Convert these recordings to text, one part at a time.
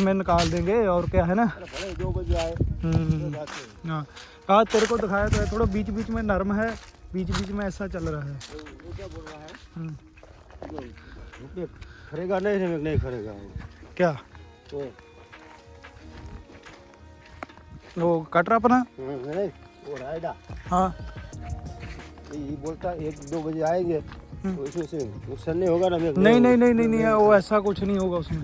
में निकाल देंगे और क्या है ना? दो बजे आए। हम्म, जाते हाँ। हाँ। तेरे को दिखाया तो है थोड़ा बीच बीच में नरम है बीच बीच में ऐसा चल रहा है। वो वो क्या बोल रहा है? हम्म, जो खरेगा? नहीं नहीं खरेगा क्या? तो वो कट रहा अपना? रायडा। हाँ। ये बोलता एक दो बजे आएँगे तो इसमें से नुकसान नहीं होगा ना नहीं नहीं नहीं नहीं नहीं वो ऐसा कुछ नहीं होगा उसमें।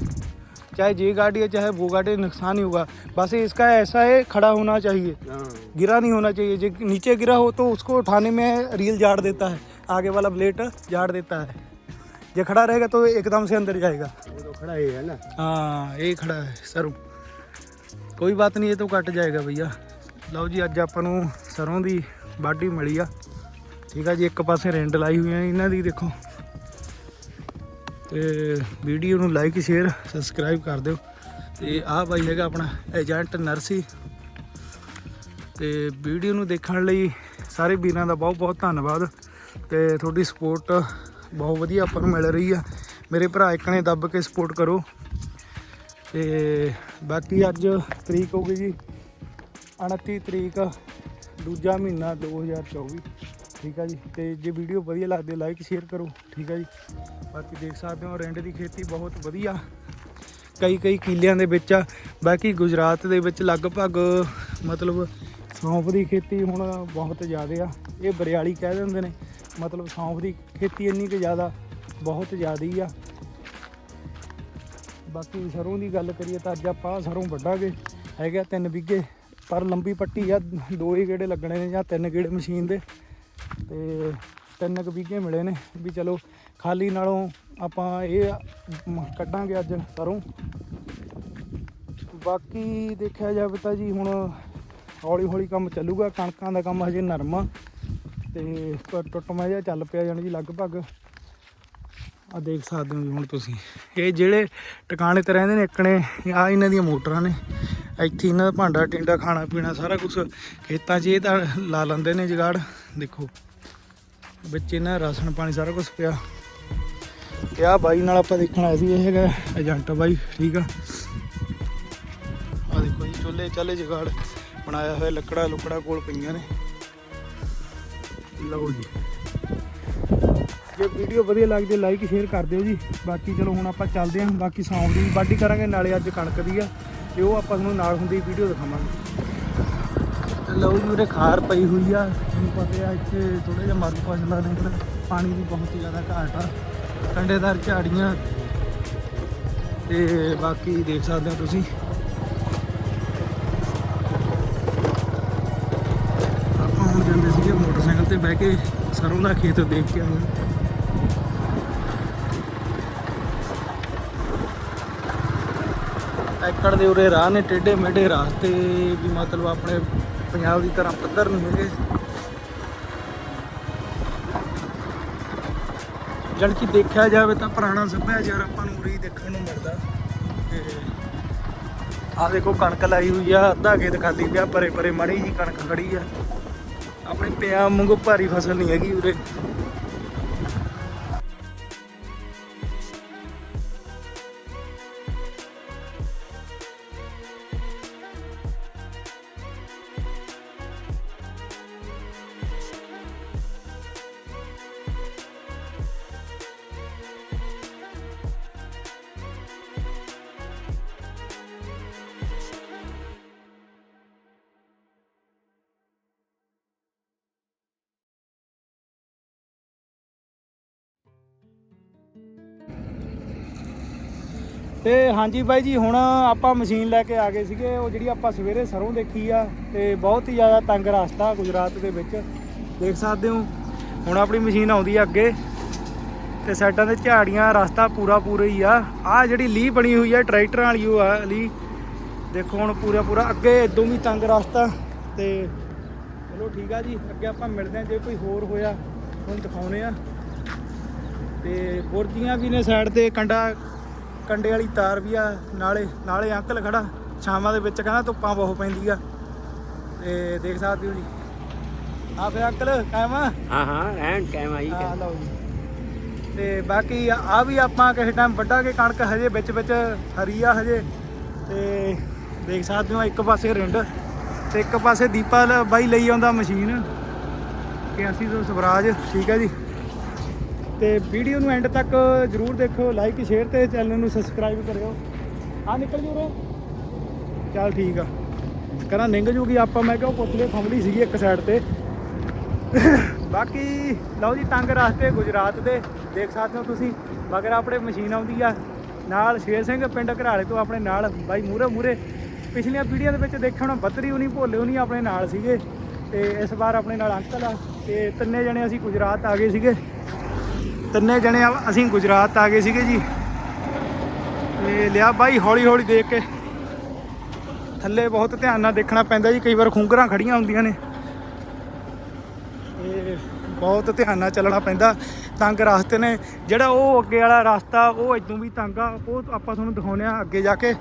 चाहे ये गाड़ी है चाहे वो गाड़ी है, नुकसान ही होगा बस इसका ऐसा है खड़ा होना चाहिए हाँ गिरा नहीं होना चाहिए जो नीचे गिरा हो तो उसको उठाने में रील झाड़ देता है आगे वाला ब्लेड झाड़ देता है ये खड़ा रहेगा तो एकदम से अंदर जाएगा वो तो खड़ा ही है ना ਹਾਂ ਇਹ ਖੜਾ ਹੈ ਸਰੋਂ ਕੋਈ ਬਾਤ ਨਹੀਂ ਇਹ ਤੋਂ ਕੱਟ ਜਾਏਗਾ ਭਈਆ ਲਓ ਜੀ ਅੱਜ ਆਪਾਂ ਨੂੰ ਸਰੋਂ ਦੀ ਬਾਡੀ ਮਿਲੀ ਆ ਠੀਕ ਆ ਜੀ ਇੱਕ ਪਾਸੇ ਰਿੰਡ ਲਾਈ ਹੋਈ ਆ ਇਹਨਾਂ ਦੀ ਦੇਖੋ ਤੇ ਵੀਡੀਓ ਨੂੰ ਲਾਈਕ, ਸ਼ੇਅਰ, ਸਬਸਕ੍ਰਾਈਬ ਕਰ ਦਿਓ। ਤੇ ਆਹ ਬਾਈ ਹੈਗਾ ਆਪਣਾ ਏਜੰਟ ਨਰਸੀ। ਤੇ ਵੀਡੀਓ ਨੂੰ ਦੇਖਣ ਲਈ ਸਾਰੇ ਵੀਰਾਂ ਦਾ ਬਹੁਤ ਬਹੁਤ ਧੰਨਵਾਦ। ਤੇ ਤੁਹਾਡੀ ਸਪੋਰਟ ਬਹੁਤ ਵਧੀਆ ਆਪਾਂ ਨੂੰ ਮਿਲ ਰਹੀ ਆ। ਮੇਰੇ ਭਰਾ ਇੱਕ ਨੇ ਦੱਬ ਕੇ ਸਪੋਰਟ ਕਰੋ। ਤੇ ਬਾਕੀ ਅੱਜ ਤਰੀਕ ਹੋ ਗਈ ਜੀ 29 ਤਰੀਕ, ਦੂਜਾ ਮਹੀਨਾ 2024 ਠੀਕ ਆ ਜੀ? ਤੇ ਜੇ ਵੀਡੀਓ ਵਧੀਆ ਲੱਗਦੀ ਲਾਈਕ, ਸ਼ੇਅਰ ਕਰੋ। ਠੀਕ ਆ ਜੀ? ਬਾਕੀ ਦੇਖ ਸਕਦੇ ਹੋ ਰਿੰਡ ਦੀ ਖੇਤੀ ਬਹੁਤ ਵਧੀਆ। ਕਈ ਕਈ ਕਿੱਲਿਆਂ ਦੇ ਵਿੱਚ ਆ। ਬਾਕੀ ਗੁਜਰਾਤ ਦੇ ਵਿੱਚ ਲਗਭਗ ਮਤਲਬ ਸੌਂਫ ਦੀ ਖੇਤੀ ਹੁਣ ਬਹੁਤ ਜ਼ਿਆਦਾ ਆ। ਇਹ ਬਰਿਆਲੀ ਕਹਿ ਦਿੰਦੇ ਨੇ। ਮਤਲਬ ਸੌਂਫ ਦੀ ਖੇਤੀ ਇੰਨੀ ਕੁ ਜ਼ਿਆਦਾ ਬਹੁਤ ਜ਼ਿਆਦੀ ਆ। ਬਾਕੀ ਸਰੋਂ ਦੀ ਗੱਲ ਕਰੀਏ ਤਾਂ ਅੱਜ ਆਪਾਂ ਸਰੋਂ ਵੱਢਾਂਗੇ। ਹੈਗਾ 3 ਵਿਗੇ ਪਰ ਲੰਬੀ ਪੱਟੀ ਆ। ਦੋ ਹੀ ਗੇੜੇ ਲੱਗਣੇ ਨੇ ਜਾਂ ਤਿੰਨ ਗੇੜੇ ਮਸ਼ੀਨ ਦੇ। ਤੇ ਤਿੰਨ ਕੁ ਵਿਗੇ ਮਿਲੇ ਨੇ ਵੀ ਚਲੋ ਖਾਲੀ ਨਾਲੋਂ ਆਪਾਂ ਇਹ ਕੱਢਾਂਗੇ ਅੱਜ ਸਰੋਂ ਬਾਕੀ ਦੇਖਿਆ ਜਾਵੇ ਤਾਂ ਜੀ ਹੁਣ ਹੌਲੀ ਹੌਲੀ ਕੰਮ ਚੱਲੂਗਾ, ਕਣਕਾਂ ਦਾ ਕੰਮ ਹਜੇ ਨਰਮ ਆ ਤੇ ਪ- ਟੁੱਟਮਾ ਜਿਹਾ ਚੱਲ ਪਿਆ ਜਾਣੀ ਜੀ ਲਗਭਗ। ਆ ਦੇਖ ਸਕਦੇ ਹੋ ਜੀ ਹੁਣ ਤੁਸੀਂ। ਇਹ ਜਿਹੜੇ ਟਿਕਾਣੇ ਤੇ ਰਹਿੰਦੇ ਨੇ ਇੱਕਣੇ ਆ ਇਹਨਾਂ ਦੀਆਂ ਮੋਟਰਾਂ ਨੇ। ਇੱਥੇ ਇਹਨਾਂ ਦਾ ਭਾਂਡਾ, ਟਿੰਡਾ ਖਾਣਾ ਪੀਣਾ ਸਾਰਾ ਕੁਝ ਖੇਤਾਂ 'ਚ ਇਹ ਤਾਂ ਲਾ ਲੈਂਦੇ ਨੇ ਜਗਾੜ। ਦੇਖੋ। ਵਿੱਚ ਇਹਨਾਂ ਰਾਸ਼ਨ ਪਾਣੀ ਸਾਰਾ ਕੁਝ ਪਿਆ। ਤੇ ਆਹ ਬਾਈ ਨਾਲ ਆਪਾਂ ਦੇਖਣ ਆਏ ਸੀ, ਇਹ ਹੈਗਾ ਏਜੰਟ ਬਾਈ, ਠੀਕ ਆ। ਆ ਦੇਖੋ ਜੀ, ਚੁੱਲ੍ਹੇ ਚਾਲੇ ਜਗਾੜ ਬਣਾਇਆ ਹੋਇਆ, ਲੱਕੜਾ ਲੁਕੜਾ ਕੋਲ ਪਈਆਂ ਨੇ। ਲਓ ਜੀ। ਜੇ ਵੀਡੀਓ ਵਧੀਆ ਲੱਗਦੀ ਲਾਈਕ ਸ਼ੇਅਰ ਕਰ ਦਿਓ ਜੀ। ਬਾਕੀ ਚਲੋ ਹੁਣ ਆਪਾਂ ਚੱਲਦੇ ਹਾਂ, ਬਾਕੀ ਸੌਂਫ ਦੀ ਵੀ ਵਾਢੀ ਕਰਾਂਗੇ, ਨਾਲੇ ਅੱਜ ਕਣਕ ਦੀ ਆ, ਤੇ ਉਹ ਆਪਾਂ ਤੁਹਾਨੂੰ ਨਾਲ ਹੁੰਦੀ ਵੀਡੀਓ ਦਿਖਾਵਾਂਗੇ। ਲਓ ਜੀ, ਉਰੇ ਖਾਰ ਪਈ ਹੋਈ ਆ। ਤੁਹਾਨੂੰ ਪਤਾ ਆ, ਇੱਥੇ ਥੋੜਾ ਜਿਹਾ ਮਾਰੂ ਫਸਲਾਂ ਨੇ ਫਿਰ ਪਾਣੀ ਦੀ ਬਹੁਤ ਜ਼ਿਆਦਾ ਘਾਟ ਆ। ਕੰਡੇਦਾਰ ਝਾੜੀਆਂ। ਤੇ ਬਾਕੀ ਦੇਖ ਸਕਦੇ ਹੋ ਤੁਸੀਂ। ਆਪਾਂ ਹੁਣ ਜਾਂਦੇ ਸੀਗੇ ਮੋਟਰਸਾਈਕਲ ਤੇ ਬਹਿ ਕੇ ਸਰੋਂ ਦਾ ਖੇਤ ਦੇਖ ਕੇ ਆਏ ਐਕੜ ਦੇ ਉਰੇ ਰਾਹ ਨੇ ਟੇਢੇ ਮੇਢੇ ਰਾਸਤੇ ਵੀ ਮਤਲਬ ਆਪਣੇ ਪੰਜਾਬ ਦੀ ਤਰ੍ਹਾਂ ਪੱਧਰ ਨਹੀਂ ਹੈਗੇ ਜਦ ਕਿ ਦੇਖਿਆ ਜਾਵੇ ਤਾਂ ਪੁਰਾਣਾ ਸੱਭਿਆਚਾਰ ਆਪਾਂ ਨੂੰ ਉਰੇ ਦੇਖਣ ਨੂੰ ਮਿਲਦਾ। ਤੇ ਆਹ ਦੇਖੋ ਕਣਕ ਲਾਈ ਹੋਈ ਆ, ਅੱਧਾ ਖੇਤ ਖਾਲੀ ਪਿਆ, ਪਰੇ ਪਰੇ ਮੜੀ ਜੀ ਕਣਕ ਖੜੀ ਆ। ਆਪਣੇ ਪਿਆ ਵਾਂਗੂ ਭਾਰੀ ਫਸਲ ਨਹੀਂ ਹੈਗੀ ਉਰੇ। ਤੇ ਹਾਂਜੀ ਬਾਈ ਜੀ, ਹੁਣ ਆਪਾਂ ਮਸ਼ੀਨ ਲੈ ਕੇ ਆ ਗਏ ਸੀਗੇ। ਉਹ ਜਿਹੜੀ ਆਪਾਂ ਸਵੇਰੇ ਸਰੋਂ ਦੇਖੀ ਆ, ਤੇ ਬਹੁਤ ਹੀ ਜ਼ਿਆਦਾ ਤੰਗ ਰਸਤਾ ਗੁਜਰਾਤ ਦੇ ਵਿੱਚ। ਦੇਖ ਸਕਦੇ ਹੋ, ਹੁਣ ਆਪਣੀ ਮਸ਼ੀਨ ਆਉਂਦੀ ਆ ਅੱਗੇ। ਤੇ ਸਾਈਡਾਂ ਤੇ ਝਾੜੀਆਂ, ਰਸਤਾ ਪੂਰਾ ਪੂਰਾ ਹੀ ਆ। ਆ ਜਿਹੜੀ ਲੀ ਬਣੀ ਹੋਈ ਆ, ਟਰੈਕਟਰਾਂ ਵਾਲੀ ਉਹ ਆ ਲੀ ਦੇਖੋ ਹੁਣ ਪੂਰਾ ਪੂਰਾ, ਅੱਗੇ ਇਦੋਂ ਵੀ ਤੰਗ ਰਸਤਾ। ਤੇ ਚਲੋ ਠੀਕ ਆ ਜੀ, ਅੱਗੇ ਆਪਾਂ ਮਿਲਦੇ ਆ ਜੇ ਕੋਈ ਹੋਰ ਹੋਇਆ ਹੁਣ ਦਿਖਾਉਨੇ ਆ ਤੇ ਬੁਰਜੀਆਂ ਵੀ ਨੇ ਸਾਈਡ ਤੇ, ਕੰਡਾ ਕੰਡੇ ਵਾਲੀ ਤਾਰ ਵੀ ਆ ਨਾਲੇ ਨਾਲੇ ਅੰਕਲ ਖੜਾ ਛਾਵਾਂ ਦੇ ਵਿੱਚ ਕਹਿੰਦਾ ਧੁੱਪਾਂ ਬਹੁਤ ਪੈਂਦੀ ਆ ਤੇ ਦੇਖ ਸਕਦੇ ਹੋ ਜੀ। ਆ ਫੇ ਅੰਕਲ ਕਾਇਮਾ ਹਾਂ ਹਾਂ ਐਂ ਕਾਇਮਾ ਹੀ ਆ ਲਓ ਜੀ। ਤੇ ਬਾਕੀ ਆ ਵੀ ਆਪਾਂ ਕਿਸੇ ਟਾਈਮ ਵੱਡਾ ਕੇ ਕਣਕ ਹਜੇ ਵਿੱਚ ਵਿੱਚ ਹਰੀ ਆ ਹਜੇ। ਤੇ ਦੇਖ ਸਕਦੇ ਹੋ ਇੱਕ ਪਾਸੇ ਰਿੰਡ ਤੇ ਇੱਕ ਪਾਸੇ ਦੀਪਾ ਬਾਈ ਲਈ ਆਉਂਦਾ ਮਸ਼ੀਨ। 8100 ਸਵਰਾਜ ਠੀਕ ਹੈ ਜੀ। ਤੇ ਵੀਡੀਓ ਨੂੰ ਐਂਡ ਤੱਕ ਜਰੂਰ ਦੇਖੋ ਲਾਈਕ ਸ਼ੇਅਰ ਤੇ ਚੈਨਲ ਨੂੰ ਸਬਸਕ੍ਰਾਈਬ ਕਰਿਓ। ਆ ਨਿਕਲ ਜੂ ਰੇ ਚੱਲ ਠੀਕ ਆ। ਕਰਾਂ ਨਿੰਗ ਜੂਗੀ ਆਪਾਂ, ਮੈਂ ਕਿਹਾ ਉਹ ਪੁੱਤਲੇ ਫੰਗੜੀ ਸੀਗੀ ਇੱਕ ਸਾਈਡ ਤੇ। ਬਾਕੀ ਲਓ ਜੀ, ਤੰਗ ਰਸਤੇ ਗੁਜਰਾਤ ਦੇ, ਦੇਖ ਸਕਦੇ ਹੋ ਤੁਸੀਂ। ਮਗਰ ਆਪਣੇ ਮਸ਼ੀਨ ਆਉਂਦੀ ਆ, ਨਾਲ ਸ਼ੇਰ ਸਿੰਘ ਪਿੰਡ ਘਰਾਲੇ ਤੋਂ ਆਪਣੇ ਨਾਲ, ਬਾਈ ਮੂਰੇ ਮੂਰੇ ਪਿਛਲੀਆਂ ਵੀਡੀਓ ਦੇ ਵਿੱਚ ਦੇਖਿਆ ਹੋਣਾ ਬੱਤਰੀ ਉਨੀ ਭੋਲੇ ਉਨੀ ਆਪਣੇ ਨਾਲ ਸੀਗੇ। ਤੇ ਇਸ ਵਾਰ ਆਪਣੇ ਨਾਲ ਅੰਕਲ ਆ, ਤੇ ਤਿੰਨੇ ਜਣੇ ਅਸੀਂ ਗੁਜਰਾਤ ਆ ਗਏ ਸੀਗੇ। ਤਿੰਨੇ ਜਣੇ ਅਸੀਂ ਗੁਜਰਾਤ ਆ ਗਏ ਸੀਗੇ ਜੀ। ਤੇ ਲਿਆ ਬਾਈ ਹੌਲੀ ਹੌਲੀ ਦੇਖ ਕੇ। ਥੱਲੇ ਬਹੁਤ ਧਿਆਨ ਨਾਲ ਦੇਖਣਾ ਪੈਂਦਾ ਜੀ, ਕਈ ਵਾਰ ਖੁੰਗਰਾਂ ਖੜੀਆਂ ਹੁੰਦੀਆਂ ਨੇ। ਤੇ ਬਹੁਤ ਧਿਆਨ ਨਾਲ ਚੱਲਣਾ ਪੈਂਦਾ। ਤੰਗ ਰਸਤੇ ਨੇ, ਜਿਹੜਾ ਉਹ ਅੱਗੇ ਵਾਲਾ ਰਸਤਾ, ਉਹ ਇਦੋਂ ਵੀ ਤੰਗ ਆ, ਉਹ ਆਪਾਂ ਤੁਹਾਨੂੰ ਦਿਖਾਉਂਦੇ ਆ ਅੱਗੇ ਜਾ ਕੇ।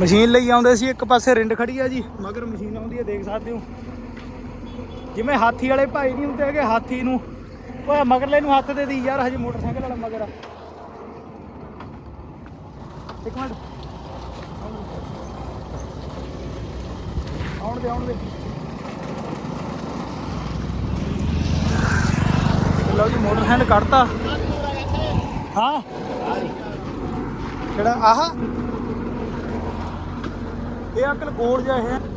ਮਸ਼ੀਨ ਲਈ ਆਉਂਦੇ ਸੀ, ਇੱਕ ਪਾਸੇ ਰਿੰਡ ਖੜੀ ਆ ਜੀ, ਮਗਰ ਮਸ਼ੀਨ ਆਉਂਦੀ ਹੈ ਦੇਖ ਸਕਦੇ ਹੋ। ਜਿਵੇਂ ਹਾਥੀ ਵਾਲੇ ਭਾਈ ਨਹੀਂ ਹੁੰਦੇ ਹੈਗੇ, ਹਾਥੀ ਨੂੰ ਉਹ ਮਗਰਲੇ ਨੂੰ ਹੱਥ ਦੇ ਦੀ ਯਾਰ, ਹਜੇ ਮੋਟਰਸਾਈਕਲ ਵਾਲਾ ਮਗਰ ਆ। ਇੱਕ ਮਿੰਟ। ਆਉਣ ਦੇ ਆਉਣ ਦੇ। ਲਓ ਜੀ, ਮੋਟਰਸਾਈਕਲ ਕੱਢਤਾ। ਹਾਂ। ਕਿਹੜਾ? ਆਹ। ਇਹ ਅਕਲ ਗੋਲ ਜਿਹਾ ਇਹ।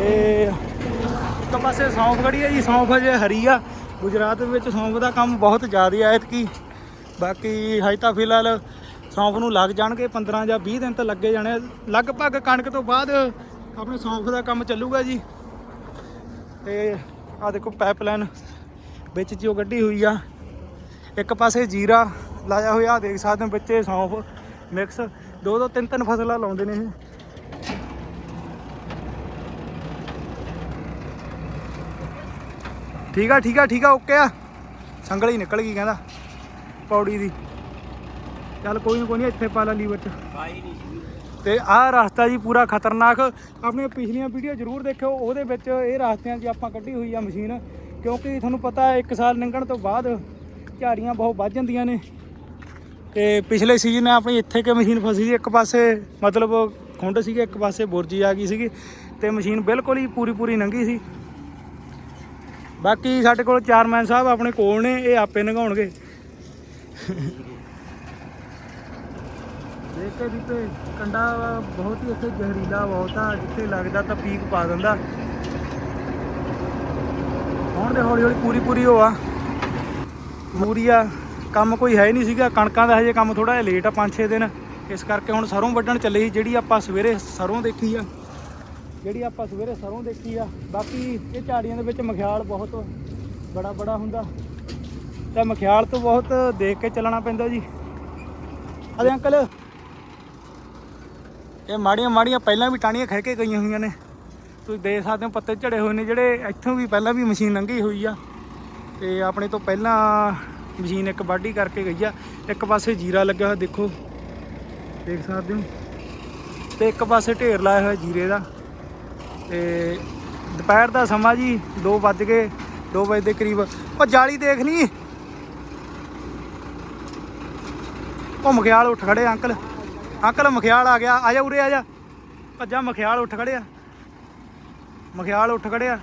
ਤੇ ਇੱਕ ਪਾਸੇ ਸੌਂਫ ਖੜੀ ਹੈ ਜੀ, ਸੌਂਫ ਅਜੇ ਹਰੀ ਆ। ਗੁਜਰਾਤ ਵਿੱਚ ਸੌਂਫ ਦਾ ਕੰਮ ਬਹੁਤ ਜ਼ਿਆਦਾ ਆ ਐਤਕੀ। ਬਾਕੀ ਹਜੇ ਤਾਂ ਫਿਲਹਾਲ ਸੌਂਫ ਨੂੰ ਲੱਗ ਜਾਣਗੇ 15 ਜਾਂ 20 ਦਿਨ ਤਾਂ ਲੱਗੇ ਜਾਣੇ ਲਗਭਗ ਕਣਕ ਤੋਂ ਬਾਅਦ ਆਪਣੇ ਸੌਂਫ ਦਾ ਕੰਮ ਚੱਲੂਗਾ ਜੀ। ਤੇ ਆ ਦੇਖੋ ਪਾਈਪਲਾਈਨ ਵਿੱਚ ਜੋ ਗੱਡੀ ਹੋਈ ਆ। ਇੱਕ ਪਾਸੇ ਜੀਰਾ ਲਾਇਆ ਹੋਇਆ ਦੇਖ ਸਕਦੇ ਹੋ ਵਿੱਚੇ ਸੌਂਫ ਮਿਕਸ ਦੋ ਦੋ ਤਿੰਨ ਤਿੰਨ ਫਸਲਾਂ ਲਾਉਂਦੇ ਨੇ ਇਹ। ਠੀਕ ਆ ਠੀਕ ਆ ਠੀਕ ਆ ਓਕੇ ਆ। ਸੰਗਲ ਹੀ ਨਿਕਲ ਗਈ ਕਹਿੰਦਾ, ਪੌੜੀ ਦੀ। ਚੱਲ ਕੋਈ ਨਾ, ਕੋਈ ਨਹੀਂ ਇੱਥੇ ਪਾ ਲਾ ਲੀਵਰ ਚ। ਤੇ ਆਹ ਰਸਤਾ ਜੀ ਪੂਰਾ ਖਤਰਨਾਕ। ਆਪਣੀਆਂ ਪਿਛਲੀਆਂ ਵੀਡੀਓ ਜ਼ਰੂਰ ਦੇਖਿਓ, ਉਹਦੇ ਵਿੱਚ ਇਹ ਰਸਤਿਆਂ 'ਚ ਆਪਾਂ ਕੱਢੀ ਹੋਈ ਆ ਮਸ਼ੀਨ। ਕਿਉਂਕਿ ਤੁਹਾਨੂੰ ਪਤਾ ਹੈ, ਇੱਕ ਸਾਲ ਲੰਘਣ ਤੋਂ ਬਾਅਦ ਝਾੜੀਆਂ ਬਹੁਤ ਵੱਧ ਜਾਂਦੀਆਂ ਨੇ। ਤੇ ਪਿਛਲੇ ਸੀਜ਼ਨ ਆਪਣੀ ਇੱਥੇ ਕਿ ਮਸ਼ੀਨ ਫਸੀ ਸੀ, ਇੱਕ ਪਾਸੇ ਮਤਲਬ ਖੁੰਡ ਸੀਗੇ, ਇੱਕ ਪਾਸੇ ਬੁਰਜੀ ਆ ਗਈ ਸੀਗੀ। ਤੇ ਮਸ਼ੀਨ ਬਿਲਕੁਲ ਹੀ ਪੂਰੀ ਪੂਰੀ ਨੰਗੀ ਸੀ। ਬਾਕੀ ਸਾਡੇ ਕੋਲ ਚਾਰਮੈਨ ਸਾਹਿਬ ਆਪਣੇ ਕੋਲ ਨੇ, ਇਹ ਆਪੇ ਨਗਾਉਣਗੇ। ਦੇਖ ਕੇ ਤੇ ਕੰਡਾ ਬਹੁਤ ਹੀ ਇੱਥੇ ਜ਼ਹਿਰੀਲਾ ਬਹੁਤ ਆ, ਜਿੱਥੇ ਲੱਗਦਾ ਤਾਂ ਪੀਕ ਪਾ ਦਿੰਦਾ। ਹੁਣ ਦੇ ਹੌਲੀ ਹੌਲੀ ਪੂਰੀ ਪੂਰੀ ਹੋਆ ਮੂਰੀਆ ਕੰਮ ਕੋਈ ਹੈ ਹੀ ਨਹੀਂ ਸੀਗਾ, ਕਣਕਾਂ ਦਾ ਹਜੇ ਕੰਮ ਥੋੜਾ ਜਿਹਾ ਲੇਟ ਆ 5-6 ਦਿਨ। ਇਸ ਕਰਕੇ ਹੁਣ ਸਰੋਂ ਵੱਢਣ ਚੱਲੇ ਸੀ, ਜਿਹੜੀ ਆਪਾਂ ਸਵੇਰੇ ਸਰੋਂ ਦੇਖੀ ਆ। ਜਿਹੜੀ ਆਪਾਂ ਸਵੇਰੇ ਸਰੋਂ ਦੇਖੀ ਆ, ਬਾਕੀ ਇਹ ਝਾੜੀਆਂ ਦੇ ਵਿੱਚ ਮਖਿਆਲ ਬਹੁਤ ਬੜਾ ਬੜਾ ਹੁੰਦਾ। ਤਾਂ ਮਖਿਆਲ ਤੋਂ ਬਹੁਤ ਦੇਖ ਕੇ ਚੱਲਣਾ ਪੈਂਦਾ ਜੀ। ਅਰੇ ਅੰਕਲ, ਇਹ ਮਾੜੀਆਂ ਮਾੜੀਆਂ ਪਹਿਲਾਂ ਵੀ ਟਾਣੀਆਂ ਖਹਿ ਕੇ ਗਈਆਂ ਹੋਈਆਂ ਨੇ। ਤੁਸੀਂ ਦੇਖ ਸਕਦੇ ਹੋ ਪੱਤੇ ਝੜੇ ਹੋਏ ਨੇ, ਜਿਹੜੇ ਇੱਥੋਂ ਵੀ ਪਹਿਲਾਂ ਵੀ ਮਸ਼ੀਨ ਲੰਘੀ ਹੋਈ ਆ। ਤੇ ਆਪਣੇ ਤੋਂ ਪਹਿਲਾਂ ਮਸ਼ੀਨ ਇੱਕ ਵਾਢੀ ਕਰਕੇ ਗਈ ਆ। ਇੱਕ ਪਾਸੇ ਜੀਰਾ ਲੱਗਿਆ ਹੋਇਆ, ਦੇਖੋ। ਦੇਖ ਸਕਦੇ ਹੋ। ਤੇ ਇੱਕ ਪਾਸੇ ਢੇਰ ਲਾਇਆ ਹੋਇਆ ਜੀਰੇ ਦਾ। ਤੇ ਦੁਪਹਿਰ ਦਾ ਸਮਾਂ ਜੀ 2 ਵੱਜ ਗਏ 2 ਵਜੇ ਦੇ ਕਰੀਬ। ਉਹ ਜਾਲੀ ਦੇਖ ਲਈ ਉਹ ਮਖਿਆਲ ਉੱਠ ਖੜੇ ਅੰਕਲ। ਅੰਕਲ ਮਖਿਆਲ ਆ ਗਿਆ। ਆ ਜਾ ਉਰੇ ਆ ਜਾ। ਭੱਜਾ ਮਖਿਆਲ ਉੱਠ ਖੜਿਆ ਮਖਿਆਲ ਉੱਠ ਖੜਿਆ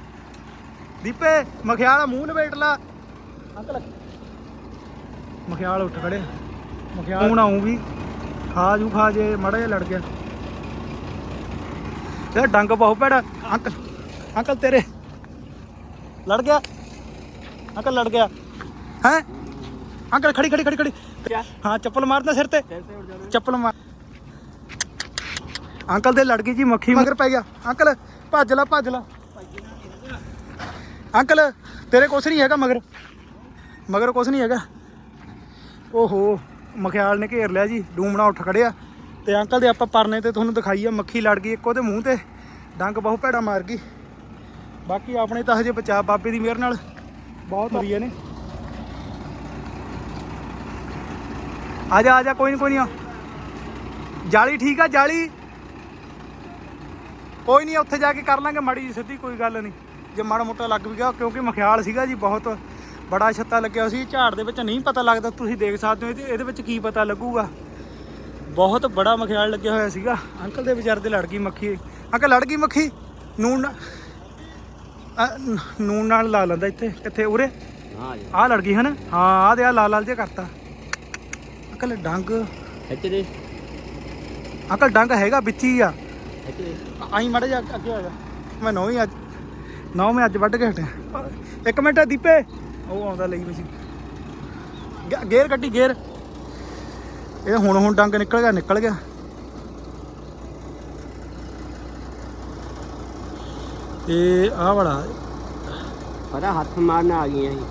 ਦੀਪੇ ਮਖਿਆਲ ਮੂੰਹ ਲਵੇਟ ਲਾ। ਅੰਕਲ ਮਖਿਆਲ ਉੱਠ ਖੜਿਆ ਮਖਿਆਲ ਹੁਣ ਆਉਂ ਵੀ। ਖਾ ਜੂ ਖਾ ਜੇ ਮੜਾ ਜਿਹਾ ਲੜ ਗਿਆ। ਤੇ ਡੰਗ ਬਹੁਤ ਭੈੜਾ। ਅੰਕਲ ਅੰਕਲ ਤੇਰੇ। ਲੜ ਗਿਆ। ਅੰਕਲ ਲੜ ਗਿਆ। ਹੈ? ਅੰਕਲ ਖੜੀ ਖੜੀ ਖੜੀ ਖੜੀ। ਹਾਂ ਚੱਪਲ ਮਾਰਦਾ ਸਿਰ ਤੇ। ਚੱਪਲ ਮਾਰ। ਅੰਕਲ ਦੇ ਲੜ ਗਈ ਜੀ ਮੱਖੀ ਮਗਰ ਪੈ ਗਿਆ। ਅੰਕਲ ਭੱਜ ਲਾ ਭੱਜ ਲਾ। ਅੰਕਲ ਤੇਰੇ ਕੁਛ ਨਹੀਂ ਹੈਗਾ ਮਗਰ। ਮਗਰ ਕੁਛ ਨਹੀਂ ਹੈਗਾ। ਓਹੋ ਮਖਿਆਲ ਨੇ ਘੇਰ ਲਿਆ ਜੀ। ਡੂਮਣਾ ਉੱਠ ਖੜਿਆ। ਤੇ ਅੰਕਲ ਦੇ ਆਪਾਂ ਪਰਨੇ ਤੇ ਤੁਹਾਨੂੰ ਦਿਖਾਈ ਆ, ਮੱਖੀ ਲੜ ਗਈ ਇੱਕ ਉਹਦੇ ਮੂੰਹ ਤੇ, ਡੰਗ ਬਹੁਤ ਭੈੜਾ ਮਾਰ ਗਈ। ਬਾਕੀ ਆਪਣੇ ਤਾਂ ਹਜੇ ਬਚਾ ਬਾਬੇ ਦੀ ਮਿਹਰ ਨਾਲ ਬਹੁਤ ਵਧੀਆ ਨੇ। ਆ ਜਾ ਆ ਜਾ, ਕੋਈ ਨਹੀਂ ਕੋਈ ਨਹੀਂ ਜਾਲੀ ਠੀਕ ਆ, ਜਾਲੀ। ਕੋਈ ਨਹੀਂ ਉੱਥੇ ਜਾ ਕੇ ਕਰ ਲਾਂਗੇ ਮਾੜੀ ਜੀ ਸਿੱਧੀ, ਕੋਈ ਗੱਲ ਨਹੀਂ ਜੇ ਮਾੜਾ ਮੋਟਾ ਲੱਗ ਵੀ ਗਿਆ, ਕਿਉਂਕਿ ਮਖਿਆਲ ਸੀਗਾ ਜੀ, ਬਹੁਤ ਬੜਾ ਛੱਤਾ ਲੱਗਿਆ ਸੀ। ਝਾੜ ਦੇ ਵਿੱਚ ਨਹੀਂ ਪਤਾ ਲੱਗਦਾ, ਤੁਸੀਂ ਦੇਖ ਸਕਦੇ ਹੋ ਇਹਦੇ ਇਹਦੇ ਵਿੱਚ ਕੀ ਪਤਾ ਲੱਗੂਗਾ। ਬਹੁਤ ਬੜਾ ਮਖਿਆਲ ਲੱਗਿਆ ਹੋਇਆ ਸੀਗਾ। ਅੰਕਲ ਦੇ ਵਿਚਾਰ ਦੇ ਲੜ ਗਈ ਮੱਖੀ। ਅੰਕਲ ਲੜ ਗਈ ਮੱਖੀ ਨੂਨ ਨੂਨ ਨਾਲ ਲਾ ਲੈਂਦਾ ਇੱਥੇ ਇੱਥੇ ਉਰੇ। ਹਾਂ ਜੀ। ਆਹ ਲੜ ਗਈ ਹਨ? ਹਾਂ ਆਹ ਦੇ ਆ ਲਾਲ ਲਾਲ ਜਿਹਾ ਕਰਤਾ। ਅੰਕਲ ਡੰਗ। ਇੱਥੇ ਦੇ। ਅੰਕਲ ਡੰਗ ਹੈਗਾ ਵਿੱਚ ਹੀ ਆ ਆਈ ਮੜੇ ਜਾ ਅੱਗੇ ਹੋ ਜਾ। ਮੈਂ ਨੌ ਅੱਜ ਨੌ ਮੈਂ ਅੱਜ ਵੱਢ ਕੇ ਹਟਿਆ। ਇੱਕ ਮਿੰਟ ਦੀਪੇ। ਉਹ ਆਉਂਦਾ ਲਈ ਮਸ਼ੀਨ ਗੇਅਰ ਕੱਢੀ ਗੇਅਰ ਇਹ ਹੁਣ ਹੁਣ ਡੰਗ ਨਿਕਲ ਗਿਆ ਨਿਕਲ ਗਿਆ। ਇਹ ਆ ਵਾਲਾ। ਪਤਾ ਹੱਥ ਮਾਰਨ ਆ ਗਈਆਂ ਸੀ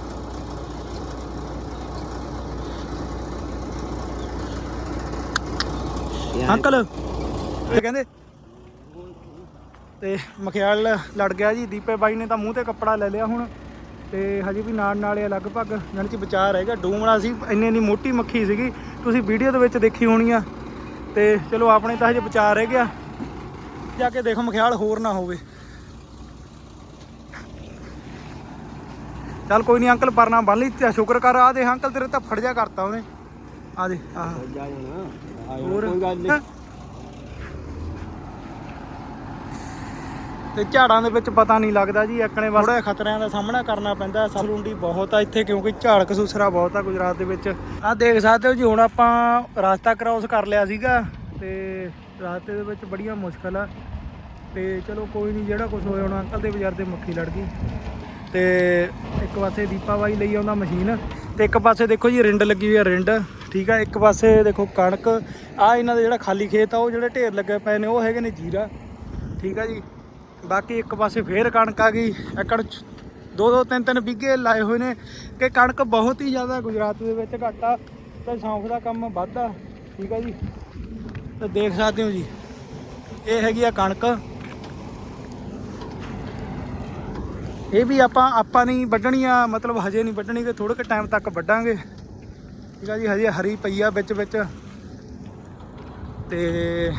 ਅੰਕਲ ਤੇ ਕਹਿੰਦੇ ਤੇ ਮਖਿਆਲ ਲੜ ਗਿਆ ਜੀ ਦੀਪੇ ਬਾਈ ਨੇ ਤਾਂ ਮੂੰਹ ਤੇ ਕੱਪੜਾ ਲੈ ਲਿਆ ਹੁਣ। ਤੇ ਹਜੇ ਵੀ ਨਾਲ ਨਾਲ ਇਹ ਲਗਭਗ ਜਾਨੀ ਕਿ ਵਿਚਾਰ ਹੈਗਾ। ਡੂਮਣਾ ਸੀ ਇੰਨੀ ਇੰਨੀ ਮੋਟੀ ਮੱਖੀ ਸੀਗੀ। ਤੁਸੀਂ ਵੀਡੀਓ ਦੇ ਵਿੱਚ ਦੇਖੀ ਹੋਣੀ ਆ। ਤੇ ਚਲੋ ਆਪਣੇ ਤਾਂ ਹਜੇ ਵਿਚਾਰ ਰਹਿ ਗਿਆ। ਜਾ ਕੇ ਦੇਖੋ ਮਖਿਆਲ ਹੋਰ ਨਾ ਹੋਵੇ। ਚੱਲ ਕੋਈ ਨਹੀਂ ਅੰਕਲ ਪਰਨਾ ਬੰਨ ਲਈ ਤੇ ਸ਼ੁਕਰ ਕਰ ਆ ਦੇ ਅੰਕਲ ਤੇਰੇ ਤਾਂ ਫੜ ਜਾ ਕਰਤਾ ਉਹਨੇ। ਆ ਦੇ ਆਹ। ਹੋਰ? ਕੋਈ ਗੱਲ ਨਹੀਂ ਤੇ ਝਾੜਾਂ ਦੇ ਵਿੱਚ ਪਤਾ ਨਹੀਂ ਲੱਗਦਾ ਜੀ ਐਕਣੇ ਥੋੜਾ ਖਤਰਿਆਂ ਦਾ ਸਾਹਮਣਾ ਕਰਨਾ ਪੈਂਦਾ ਸਲੂੰਡੀ ਬਹੁਤ ਆ ਇੱਥੇ, ਕਿਉਂਕਿ ਝਾੜ ਕਸੂਸਰਾ ਬਹੁਤ ਆ ਗੁਜਰਾਤ ਦੇ ਵਿੱਚ। ਆਹ ਦੇਖ ਸਕਦੇ ਹੋ ਜੀ, ਹੁਣ ਆਪਾਂ ਰਸਤਾ ਕ੍ਰਾਸ ਕਰ ਲਿਆ ਸੀਗਾ ਤੇ ਰਸਤੇ ਦੇ ਵਿੱਚ ਬੜੀਆਂ ਮੁਸ਼ਕਲ ਆ। ਤੇ ਚਲੋ ਕੋਈ ਨਹੀਂ, ਜਿਹੜਾ ਕੁਝ ਹੋਇਆ ਹੁਣ, ਅੰਕਲ ਦੇ ਬਾਜ਼ਾਰ ਤੇ ਮੱਖੀ ਲੜ ਗਈ। ਤੇ ਇੱਕ ਪਾਸੇ ਦੀਪਾ ਬਾਈ ਲਈ ਆਉਂਦਾ ਮਸ਼ੀਨ, ਤੇ ਇੱਕ ਪਾਸੇ ਦੇਖੋ ਜੀ, ਰਿੰਡ ਲੱਗੀ ਹੋਈ ਆ, ਰਿੰਡ। ਠੀਕ ਆ, ਇੱਕ ਪਾਸੇ ਦੇਖੋ ਕਣਕ। ਆ ਇਹਨਾਂ ਦਾ ਜਿਹੜਾ ਖਾਲੀ ਖੇਤ ਆ, ਉਹ ਜਿਹੜੇ ਢੇਰ ਲੱਗੇ ਪਏ ਨੇ, ਉਹ ਹੈਗੇ ਨੇ ਜੀਰਾ। ਠੀਕ ਆ ਜੀ। ਬਾਕੀ ਇੱਕ ਪਾਸੇ ਫੇਰ ਕਣਕ ਆ ਗਈ, ਏਕੜ ਦੋ ਦੋ ਤਿੰਨ ਤਿੰਨ ਵਿਗੇ ਲਾਏ ਹੋਏ ਨੇ, ਕਿ ਕਣਕ ਬਹੁਤ ਹੀ ਜ਼ਿਆਦਾ ਗੁਜਰਾਤ ਦੇ ਵਿੱਚ ਘੱਟ ਆ, ਤੇ ਸੌਂਫ ਦਾ ਕੰਮ ਵੱਧ ਆ, ਠੀਕ ਆ ਜੀ। ਤੇ ਦੇਖ ਸਕਦੇ ਹੋ ਜੀ, ਇਹ ਹੈਗੀ ਆ ਕਣਕ। ਇਹ ਵੀ ਆਪਾਂ ਆਪਾਂ ਨਹੀਂ ਵੱਢਣੀ ਆ, ਮਤਲਬ ਹਜੇ ਨਹੀਂ ਵੱਢਣੀ ਕਿ ਥੋੜੇ ਕੁ ਟਾਈਮ ਤੱਕ ਵੱਢਾਂਗੇ। ਠੀਕ ਆ ਜੀ, ਹਜੇ ਹਰੀ ਪਈ ਆ ਵਿੱਚ ਵਿੱਚ। ਤੇ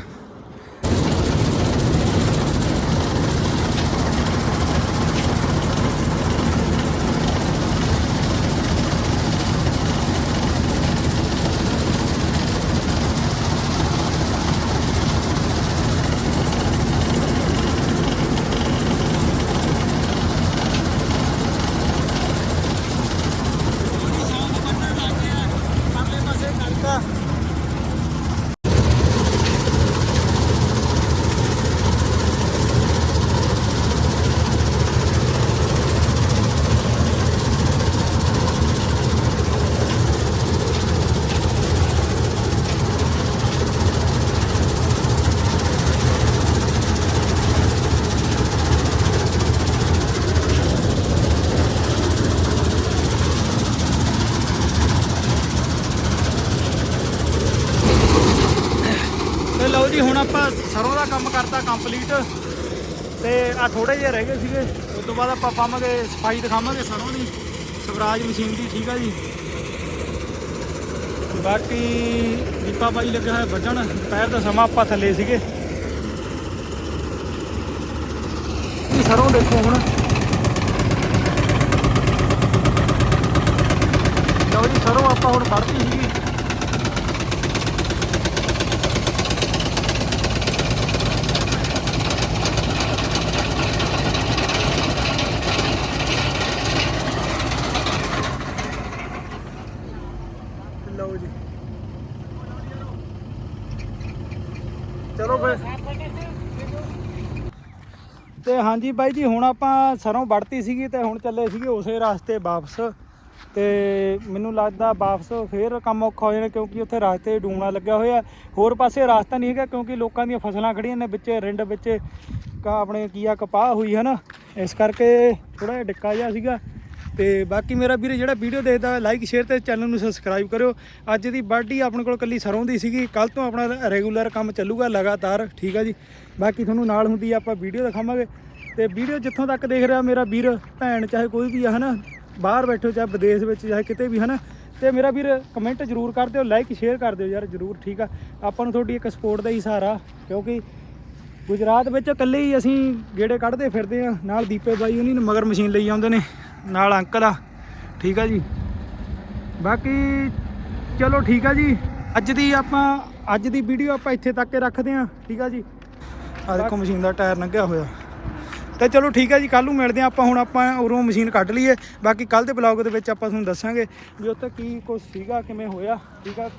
ਪਰਲੇ ਪਾਸੇ ਨਲਕਾ ਤੇ ਲਓ ਜੀ ਹੁਣ ਆਪਾਂ ਸਰੋਂ ਦਾ ਕੰਮ ਕਰਤਾ ਕੰਪਲੀਟ ਤੇ ਆ ਥੋੜੇ ਜਿਹੇ ਰਹਿ ਗਏ ਸੀਗੇ। ਉਸ ਤੋਂ ਬਾਅਦ ਆਪਾਂ ਪਾਵਾਂਗੇ, ਸਫ਼ਾਈ ਦਿਖਾਵਾਂਗੇ ਸਰੋਂ ਦੀ ਸਵਰਾਜ ਮਸ਼ੀਨ ਦੀ, ਠੀਕ ਆ ਜੀ। ਬਾਕੀ ਦੀਪਾ ਬਾਈ ਲੱਗਿਆ ਹੋਇਆ ਵੱਢਣ। ਦੁਪਹਿਰ ਦਾ ਸਮਾਂ ਆਪਾਂ ਥੱਲੇ ਸੀਗੇ। ਸਰੋਂ ਦੇਖੋ ਹੁਣ। ਲਓ ਜੀ, ਸਰੋਂ ਆਪਾਂ ਹੁਣ ਵੱਢਤੀ ਸੀਗੀ ਲਓ ਜੀ ਚਲੋ ਫਿਰ ਤੇ ਹਾਂਜੀ ਬਾਈ ਜੀ, ਹੁਣ ਆਪਾਂ ਸਰੋਂ ਵੜਤੀ ਸੀਗੀ ਤੇ ਹੁਣ ਚੱਲੇ ਸੀਗੇ ਉਸੇ ਰਸਤੇ ਵਾਪਸ ਤੇ ਮੈਨੂੰ ਲੱਗਦਾ ਵਾਪਸ ਫੇਰ ਕੰਮ ਔਖਾ ਹੋ ਜਾਣਾ ਕਿਉਂਕਿ ਉੱਥੇ ਰਸਤੇ ਡੂਣਾ ਲੱਗਿਆ ਹੋਇਆ ਹੋਰ ਪਾਸੇ ਰਸਤਾ ਨਹੀਂ ਹੈਗਾ ਕਿਉਂਕਿ ਲੋਕਾਂ ਦੀਆਂ ਫਸਲਾਂ ਖੜੀਆਂ ਨੇ ਵਿੱਚ, ਰਿੰਡ ਵਿੱਚ ਕਾ ਆਪਣੇ ਕੀਆ ਕਪਾਹ ਹੋਈ ਹੈ ਨਾ, ਇਸ ਕਰਕੇ ਥੋੜਾ ਜਿਹਾ ਡਿੱਕਾ ਜਿਹਾ ਸੀਗਾ। ਤੇ ਬਾਕੀ ਮੇਰਾ ਵੀਰ ਜਿਹੜਾ ਵੀਡੀਓ ਦੇਖਦਾ ਲਾਈਕ ਸ਼ੇਅਰ ਤੇ ਚੈਨਲ ਨੂੰ ਸਬਸਕ੍ਰਾਈਬ ਕਰਿਓ। ਅੱਜ ਦੀ ਬਾਡੀ ਆਪਣੇ ਕੋਲ ਕੱਲੀ ਸਰੋਂ ਦੀ ਸੀਗੀ ਕੱਲ ਤੋਂ ਆਪਣਾ ਰੈਗੂਲਰ ਕੰਮ ਚੱਲੂਗਾ ਲਗਾਤਾਰ, ਠੀਕ ਆ ਜੀ। ਬਾਕੀ ਤੁਹਾਨੂੰ ਨਾਲ ਹੁੰਦੀ ਆਪਾਂ ਵੀਡੀਓ ਦਿਖਾਵਾਂਗੇ। ਤੇ ਵੀਡੀਓ ਜਿੱਥੋਂ ਤੱਕ ਦੇਖ ਰਿਹਾ ਮੇਰਾ ਵੀਰ ਭੈਣ ਚਾਹੇ ਕੋਈ ਵੀ ਆ ਹਨਾ ਬਾਹਰ ਬੈਠੋ ਚਾਹੇ ਵਿਦੇਸ਼ ਵਿੱਚ ਚਾਹੇ ਕਿਤੇ ਵੀ ਹਨਾ ਤੇ ਮੇਰਾ ਵੀਰ ਕਮੈਂਟ ਜ਼ਰੂਰ ਕਰ ਦਿਓ ਲਾਈਕ ਸ਼ੇਅਰ ਕਰ ਦਿਓ ਯਾਰ ਜ਼ਰੂਰ ਠੀਕ ਆ। ਆਪਾਂ ਨੂੰ ਤੁਹਾਡੀ ਇੱਕ ਸਪੋਰਟ ਦਾ ਹੀ ਸਹਾਰਾ ਕਿਉਂਕਿ ਗੁਜਰਾਤ ਵਿੱਚ ਇਕੱਲੇ ਹੀ ਅਸੀਂ ਗੇੜੇ ਕੱਢਦੇ ਫਿਰਦੇ ਆ ਨਾਲ ਦੀਪੇ ਬਾਈ ਉਹਨੀ ਮਗਰ ਮਸ਼ੀਨ ਲਈ ਆਉਂਦੇ ਨੇ ਨਾਲ ਅੰਕਲ ਆ ਠੀਕ ਆ ਜੀ। ਬਾਕੀ ਚਲੋ ਠੀਕ ਆ ਜੀ। ਅੱਜ ਦੀ ਆਪਾਂ ਅੱਜ ਦੀ ਵੀਡੀਓ ਆਪਾਂ ਇੱਥੇ ਤੱਕ ਰੱਖਦੇ ਹਾਂ ਠੀਕ ਆ ਜੀ। ਆ ਦੇਖੋ ਮਸ਼ੀਨ ਦਾ ਟਾਇਰ ਲੰਘਿਆ ਹੋਇਆ। ਤਾਂ ਚਲੋ ਠੀਕ ਹੈ ਜੀ ਕੱਲ ਨੂੰ ਮਿਲਦੇ ਹਾਂ ਆਪਾਂ, ਹੁਣ ਆਪਾਂ ਉਰੋਂ ਮਸ਼ੀਨ ਕੱਢ ਲਈਏ। ਬਾਕੀ ਕੱਲ ਦੇ ਬਲੌਗ ਦੇ ਵਿੱਚ ਆਪਾਂ ਤੁਹਾਨੂੰ ਦੱਸਾਂਗੇ ਵੀ ਉੱਥੇ ਕੀ ਕੁਝ ਸੀਗਾ, ਕਿਵੇਂ ਹੋਇਆ, ਠੀਕ ਆ